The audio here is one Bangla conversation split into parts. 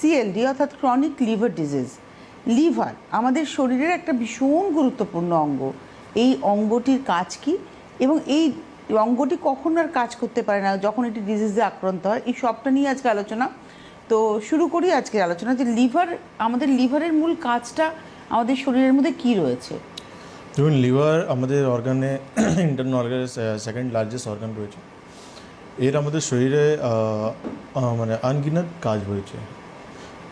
সিএলডি অর্থাৎ ক্রনিক লিভার ডিজিজ লিভার আমাদের শরীরের একটা ভীষণ গুরুত্বপূর্ণ অঙ্গ। এই অঙ্গটির কাজ কি? এবং এই অঙ্গটি কখন আর কাজ করতে পারে না যখন এটি ডিজিজে আক্রান্ত হয়? এই সবটা নিয়ে আজকে আলোচনা। তো শুরু করি আজকের আলোচনা যে লিভার আমাদের লিভারের মূল কাজটা আমাদের শরীরের মধ্যে কি রয়েছে? ধরুন লিভার আমাদের অর্গানে ইন্টারনাল অর্গানে সেকেন্ড লার্জেস্ট অর্গান রয়েছে। এর আমাদের শরীরে মানে আনগিনাত কাজ রয়েছে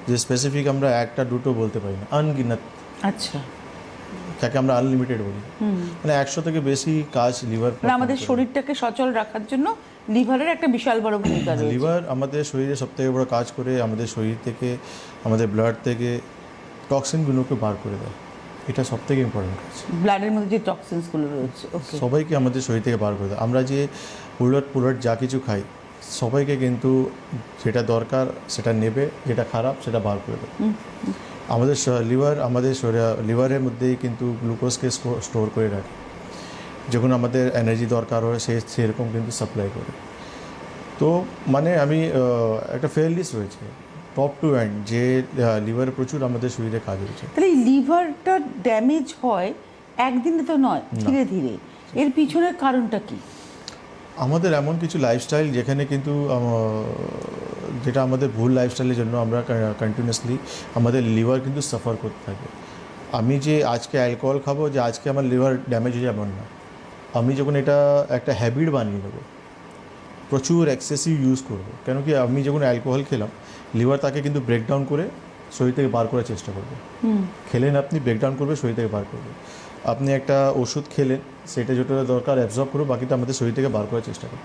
যে স্পেসিফিক আমরা একটা দুটো বলতে পারি না আনগিনাত আচ্ছা। যাকে আমরা আনলিমিটেড বলি। মানে একশো থেকে বেশি কাজ লিভার মানে আমাদের শরীরটাকে সচল রাখার জন্য লিভারের একটা বিশাল বড় ভূমিকা রয়েছে। লিভার আমাদের শরীরে সবথেকে বড় কাজ করে আমাদের শরীর থেকে আমাদের ব্লাড থেকে টক্সিনগুলোকে বার করে দেয়। এটা সব থেকে ইম্পর্টেন্ট কাজ। ব্লাডের মধ্যে যে টক্সিনসগুলো রয়েছে সবাইকে আমাদের শরীর থেকে বার করে দেয়। আমরা যে উলট পুলট যা কিছু খাই সবাইকে কিন্তু যেটা দরকার সেটা নেবে যেটা খারাপ সেটা বার করে দেবে। আমাদের লিভার আমাদের শরীর লিভারের মধ্যেই কিন্তু গ্লুকোজকে স্টোর করে রাখে। যখন আমাদের এনার্জি দরকার হয় সে সেরকম কিন্তু সাপ্লাই করে। তো মানে আমি একটা ফেয়ার লিস্ট রয়েছে টপ টু এন্ড যে লিভার প্রচুর আমাদের শরীরে কাজ হয়েছে তাহলে লিভারটা ড্যামেজ হয় একদিনে তো নয় ধীরে ধীরে। এর পিছনের কারণটা কি? আমাদের এমন কিছু লাইফস্টাইল যেখানে কিন্তু যেটা আমাদের ভুল লাইফস্টাইলের জন্য আমরা কন্টিনিউয়াসলি আমাদের লিভার কিন্তু সাফার করতে থাকে। আমি যে আজকে অ্যালকোহল খাব যে আজকে আমার লিভার ড্যামেজ হয়ে যাবে না। আমি যখন এটা একটা হ্যাবিট বানিয়ে নেব প্রচুর এক্সেসিভ ইউজ করব কেন কি আমি যখন অ্যালকোহল খেলাম লিভার তাকে কিন্তু ব্রেকডাউন করে শরীর থেকে বার করার চেষ্টা করবে। খেলেন আপনি ব্রেকডাউন করবে শরীর থেকে বার করবে। আপনি একটা ওষুধ খেলেন সেটা যেটা দরকার অ্যাবজর্ব করবে বাকিটা আমাদের শরীর থেকে বার করার চেষ্টা করবে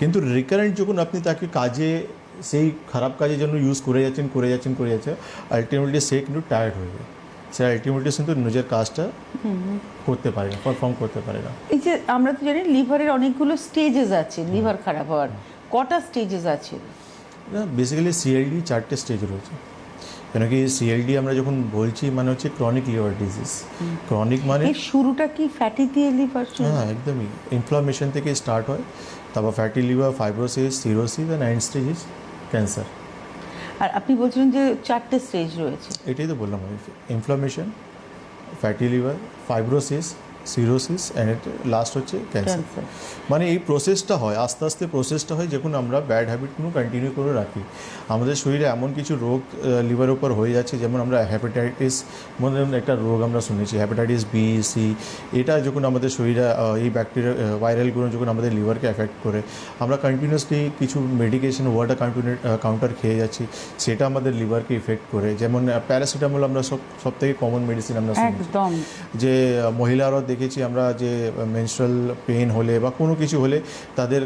কিন্তু রিকারেন্ট যখন আপনি তাকে কাজে সেই খারাপ কাজের জন্য ইউজ করে যাচ্ছেন করে যাচ্ছেন করে যাচ্ছেন আলটিমেটলি সে কিন্তু টায়ার্ড হয়ে যায়। সে আলটিমেটলি কিন্তু নিজের কাজটা করতে পারে না পারফর্ম করতে পারে না। এই যে আমরা তো জানি লিভারের অনেকগুলো স্টেজেস আছে লিভার খারাপ হওয়ার। কটা স্টেজেস আছে? বেসিক্যালি সিএলডি চারটে স্টেজ রয়েছে। কেন কি সিএলডি আমরা যখন বলছি মানে হচ্ছে ক্রনিক লিভার ডিজিজ ক্রনিক মানে শুরুটা কি ফ্যাটি দিয়ে লিভার হ্যাঁ একদমই। ইনফ্লামেশন থেকে স্টার্ট হয় তারপর fatty liver fibrosis cirrhosis and end stage is cancer আর আপনি বলছিলেন যে চারটে স্টেজ রয়েছে। এটাই তো বললাম আমি। Inflammation fatty liver fibrosis cirrhosis and last হচ্ছে ক্যান্সার মানে এই প্রসেসটা হয় আস্তে আস্তে প্রসেসটা হয় যখন আমরা ব্যাড হ্যাবিটগুলো কন্টিনিউ করে রাখি আমাদের শরীরে এমন কিছু রোগ লিভার উপর হয়ে যাচ্ছে যেমন আমরা হ্যাপাটাইটিস মনে একটা রোগ আমরা শুনেছি হ্যাপাটাইটিস বি সি এটা যখন আমাদের শরীরে এই ব্যাকটেরিয়া ভাইরালগুলো যখন আমাদের লিভারকে এফেক্ট করে আমরা কন্টিনিউসলি কিছু মেডিকেশন ওয়াটার কাউন্টার খেয়ে যাচ্ছি সেটা আমাদের লিভারকে ইফেক্ট করে। যেমন প্যারাসিটামল আমরা সব সব থেকে কমন মেডিসিন আমরা শুনেছি। যে মহিলারাও দেখেছি আমরা যে মেনস্ট্রাল পেন হলে বা কোনো কিছু হলে তাদের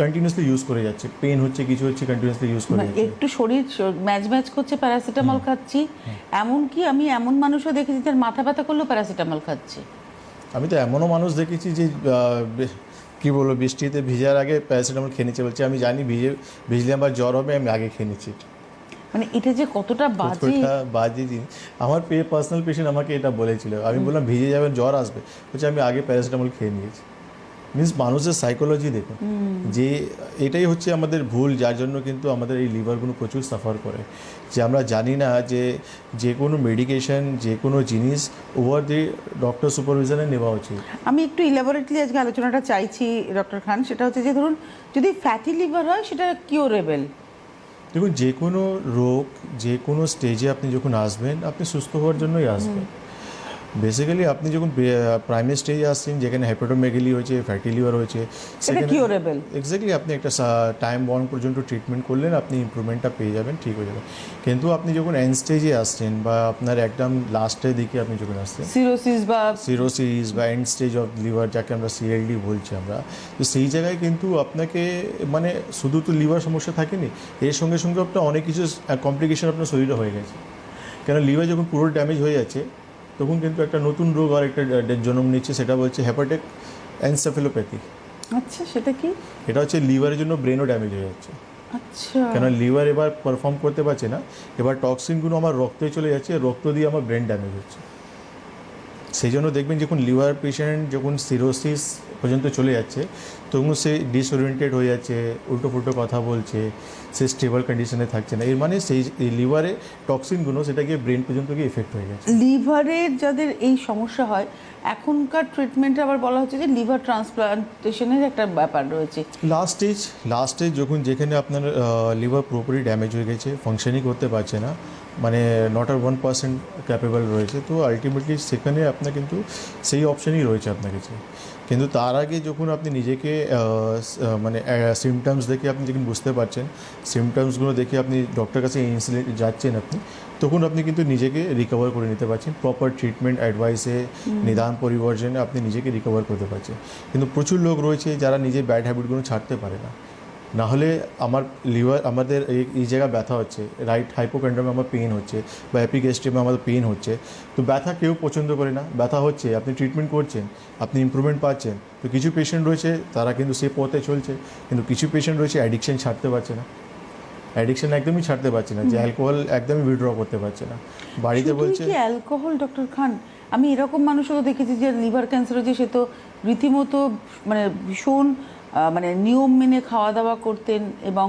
কন্টিনিউসলি ইউজ করে যাচ্ছে। পেন হচ্ছে কিছু হচ্ছে কন্টিনিউসলি ইউজ করে যাচ্ছে। একটু শরীর ম্যাচ ম্যাচ করছে প্যারাসিটামল খাচ্ছি। এমনকি আমি এমন মানুষও দেখেছি তার মাথা ব্যথা করলেও প্যারাসিটামল খাচ্ছে। আমি তো এমনও মানুষ দেখেছি যে কি বলব বৃষ্টিতে ভিজার আগে প্যারাসিটামল খেয়ে নিচ্ছে বলছে। আমি জানি ভিজে ভিজলে আমার জ্বর হবে আমি আগে খেয়ে নিচ্ছি। মানে এটা যে কতটা বাজে বাজে জিনিস। আমার পার্সোনাল পেশেন্ট আমাকে এটা বলেছিল। আমি বললাম ভিজে যাবেন জ্বর আসবে। বলছে আমি আগে প্যারাসিটামল খেয়ে নিয়েছি। মিন্স মানুষের সাইকোলজি দেখুন। যে এটাই হচ্ছে আমাদের ভুল যার জন্য কিন্তু আমাদের এই লিভারগুলো প্রচুর সাফার করে। যে আমরা জানি না যে যে কোনো মেডিকেশন যে কোনো জিনিস ওভার দি ডক্টর সুপারভিশনে নেওয়া উচিত। আমি একটু ইলাবোরেটলি আজকে আলোচনাটা চাইছি ডক্টর খান। সেটা হচ্ছে যে ধরুন যদি ফ্যাটি লিভার হয় সেটা কিউরেবল দেখুন, যে কোনো রোগ, যে কোনো স্টেজে আপনি যখন আসবেন, আপনি সুস্থ হওয়ার জন্যই আসবেন। বেসিক্যালি আপনি যখন প্রাইমারি স্টেজে আসছেন যেখানে হেপাটোমেগালি হয়েছে ফ্যাটি লিভার হয়েছে কিউরেবল এক্স্যাক্টলি আপনি একটা টাইম বন্ড পর্যন্ত ট্রিটমেন্ট করলেন আপনি ইমপ্রুভমেন্টটা পেয়ে যাবেন ঠিক হয়ে যাবে। কিন্তু আপনি যখন এন্ড স্টেজে আসছেন বা আপনার একদম লাস্টের দিকে আপনি যখন আসছেন সিরোসিস বা সিরোসিস বা এন্ড স্টেজ অফ লিভার যাকে আমরা সিএলডি বলছি আমরা তো সেই জায়গায় কিন্তু আপনাকে মানে শুধু তো লিভার সমস্যা থাকেনি এর সঙ্গে সঙ্গে আপনার অনেক কিছু কমপ্লিকেশন আপনার শরীরে হয়ে গেছে। কেন লিভার যখন পুরো ড্যামেজ হয়ে যাচ্ছে তখন কিন্তু একটা নতুন রোগ আর একটা ডেট জন্ম নিচ্ছে সেটা হচ্ছে হ্যাপাটেক অ্যানসেফেলোপ্যাথি আচ্ছা সেটা কি? এটা হচ্ছে লিভারের জন্য ব্রেনও ড্যামেজ হয়ে যাচ্ছে। আচ্ছা। কেন লিভার এবার পারফর্ম করতে পারছে না এবার টক্সিনগুলো আমার রক্তে চলে যাচ্ছে রক্ত দিয়ে আমার ব্রেন ড্যামেজ হচ্ছে। সেই জন্য দেখবেন যখন লিভার পেশেন্ট যখন সিরোসিস পর্যন্ত চলে যাচ্ছে। তখন সে ডিসওরিয়েন্টেড হয়ে যাচ্ছে উল্টো ফুল্টো কথা বলছে সে স্টেবল কন্ডিশনে থাকছে না। এর মানে সেই লিভারে টক্সিনগুলো সেটা গিয়ে ব্রেন পর্যন্ত গিয়ে এফেক্ট হয়ে যাচ্ছে লিভারের যাদের এই সমস্যা হয় এখনকার ট্রিটমেন্টে আবার বলা হচ্ছে যে লিভার ট্রান্সপ্লান্টেশনের একটা ব্যাপার রয়েছে। লাস্ট স্টেজ লাস্ট স্টেজ যখন যেখানে আপনার লিভার পুরোপুরি ড্যামেজ হয়ে গেছে ফাংশনই করতে পারছে না মানে নট আর ওয়ান পার্সেন্ট ক্যাপেবল রয়েছে তো আলটিমেটলি সেখানে আপনার কিন্তু সেই অপশনই রয়েছে আপনার কাছে কিন্তু তার আগে যখন আপনি নিজেকে মানে সিমটমস দেখে আপনি যখন বুঝতে পারছেন সিমটমসগুলো দেখে আপনি ডক্টর কাছে ইনসুলিন যাচ্ছেন আপনি তখন আপনি কিন্তু নিজেকে রিকভার করে নিতে পারছেন। প্রপার ট্রিটমেন্ট অ্যাডভাইসে নিদান পরিবর্জনে আপনি নিজেকে রিকভার করতে পারছেন। কিন্তু প্রচুর লোক রয়েছে যারা নিজের ব্যাড হ্যাবিটগুলো ছাড়তে পারে না। না হলে আমার লিভার আমাদের এই জায়গায় ব্যথা হচ্ছে রাইট হাইপোক্যান্ড্রামে আমার পেন হচ্ছে বা অ্যাপিগ্যাস্ট্রিমে আমাদের পেন হচ্ছে তো ব্যথা কেউ পছন্দ করে না ব্যথা হচ্ছে আপনি ট্রিটমেন্ট করছেন আপনি ইমপ্রুভমেন্ট পাচ্ছেন তো কিছু পেশেন্ট রয়েছে তারা কিন্তু সে পথে চলছে কিন্তু কিছু পেশেন্ট রয়েছে অ্যাডিকশন ছাড়তে পারছে না। অ্যাডিকশন একদমই ছাড়তে পারছে না যে অ্যালকোহল একদমই উইথড্র করতে পারছে না। বাড়িতে বলছে কি অ্যালকোহল ডক্টর খান? আমি এরকম মানুষও দেখেছি যে লিভার ক্যান্সার হয়েছে সে তো রীতিমতো মানে ভীষণ নিয়ম মেনে খাওয়া দাওয়া করতেন এবং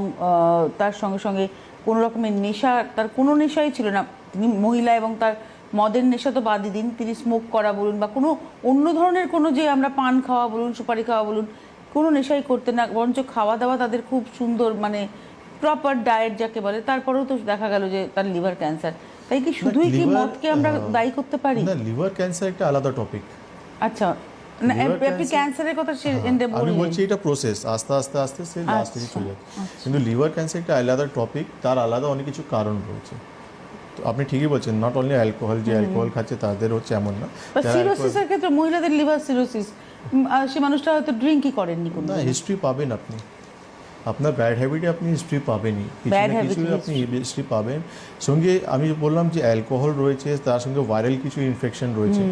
তার সঙ্গে সঙ্গে কোনো রকমের নেশা তার কোনো নেশাই ছিল না। তিনি মহিলা এবং তার মদের নেশা তো বাদই দিন। তিনি স্মোক করা বলুন বা কোনো অন্য ধরনের কোনো যে আমরা পান খাওয়া বলুন সুপারি খাওয়া বলুন কোনো নেশাই করতেন না। বরঞ্চ খাওয়া দাওয়া তাদের খুব সুন্দর মানে প্রপার ডায়েট যাকে বলে। তারপরেও তো দেখা গেল যে তার লিভার ক্যান্সার তাই কি শুধুই কি মদকে আমরা দায়ী করতে পারি? না লিভার ক্যান্সার একটা আলাদা টপিক আচ্ছা না ক্যান্সারের কথা সে এন্ডে আমি বলছি এটা প্রসেস আস্তে আস্তে আস্তে সে লাস্ট আচ্ছা, চলে যাচ্ছে। কিন্তু লিভার ক্যান্সার একটা আলাদা টপিক তার আলাদা অনেক কিছু কারণ রয়েছে। তো আপনি ঠিকই বলছেন নট অনলি অ্যালকোহল যে অ্যালকোহল খাচ্ছে তাদের হচ্ছে এমন না। সিরোসিসের ক্ষেত্রে মহিলাদের লিভার সিরোসিস সে মানুষটা হয়তো ড্রিঙ্কই করেননি কোনো না হিস্ট্রি পাবেন আপনি। আপনার ব্যাড হ্যাবিটে আপনি হিস্ট্রি পাবেনই। কিছু না কিছু আপনি হিস্ট্রি পাবেন। সঙ্গে আমি বললাম যে অ্যালকোহল রয়েছে তার সঙ্গে ভাইরাল কিছু ইনফেকশন রয়েছে।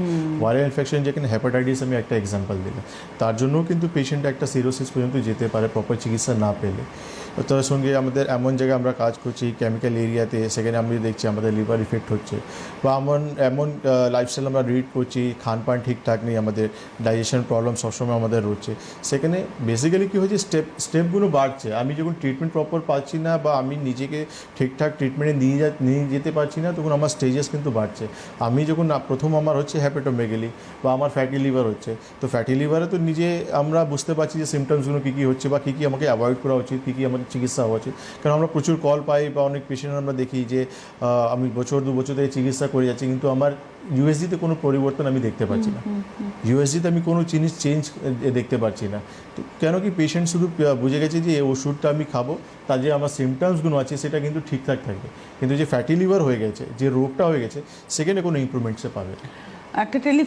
ভাইরাল ইনফেকশন যেখানে হ্যাপাটাইটিস আমি একটা এক্সাম্পল দিলাম। তার জন্যও কিন্তু পেশেন্ট একটা সিরোসিস পর্যন্ত যেতে পারে প্রপার চিকিৎসা না পেলে। তার সঙ্গে আমাদের এমন জায়গায় আমরা কাজ করছি কেমিক্যাল এরিয়াতে সেখানে আমি দেখছি আমাদের লিভার ইফেক্ট হচ্ছে। বা এমন এমন লাইফস্টাইল আমরা রিড করছি খানপান ঠিকঠাক নেই, আমাদের ডাইজেশন প্রবলেম সবসময় আমাদের রয়েছে সেখানে বেসিক্যালি কী হচ্ছে স্টেপ স্টেপগুলো বাড়ছে। আমি যখন ট্রিটমেন্ট প্রপার পাচ্ছি না বা আমি নিজেকে ঠিকঠাক ট্রিটমেন্টে নিয়ে যা, নিয়ে যেতে পারছি না, তখন আমার স্টেজেস কিন্তু বাড়ছে। আমি যখন প্রথম আমার হচ্ছে হ্যাপেটোমেগালি বা আমার ফ্যাটি লিভার হচ্ছে। তো ফ্যাটি লিভারে তো নিজে আমরা বুঝতে পারছি যে সিমটমসগুলো কী কী হচ্ছে বা কী কী আমাকে অ্যাভয়েড করা উচিত, কী কী আমাদের চিকিৎসা হওয়া উচিত। কারণ আমরা প্রচুর কল পাই বা অনেক পেশেন্ট আমরা দেখি যে আমি বছর দু বছর থেকে চিকিৎসা করে যাচ্ছি কিন্তু আমার ইউএসজিতে কোনো পরিবর্তন আমি দেখতে পাচ্ছি না। ইউএসজিতে আমি কোনো জিনিস চেঞ্জ দেখতে পাচ্ছি না। তো কেন কি পেশেন্ট শুধু বুঝে গেছে যে এই ওষুধটা আমি খাব তার যে আমার সিমটমসগুলো আছে সেটা কিন্তু ঠিকঠাক থাকবে। কিন্তু যে ফ্যাটি লিভার হয়ে গেছে যে রোগটা হয়ে গেছে সেখানে কোনো ইমপ্রুভমেন্ট সে পাবে না। একটা টেলি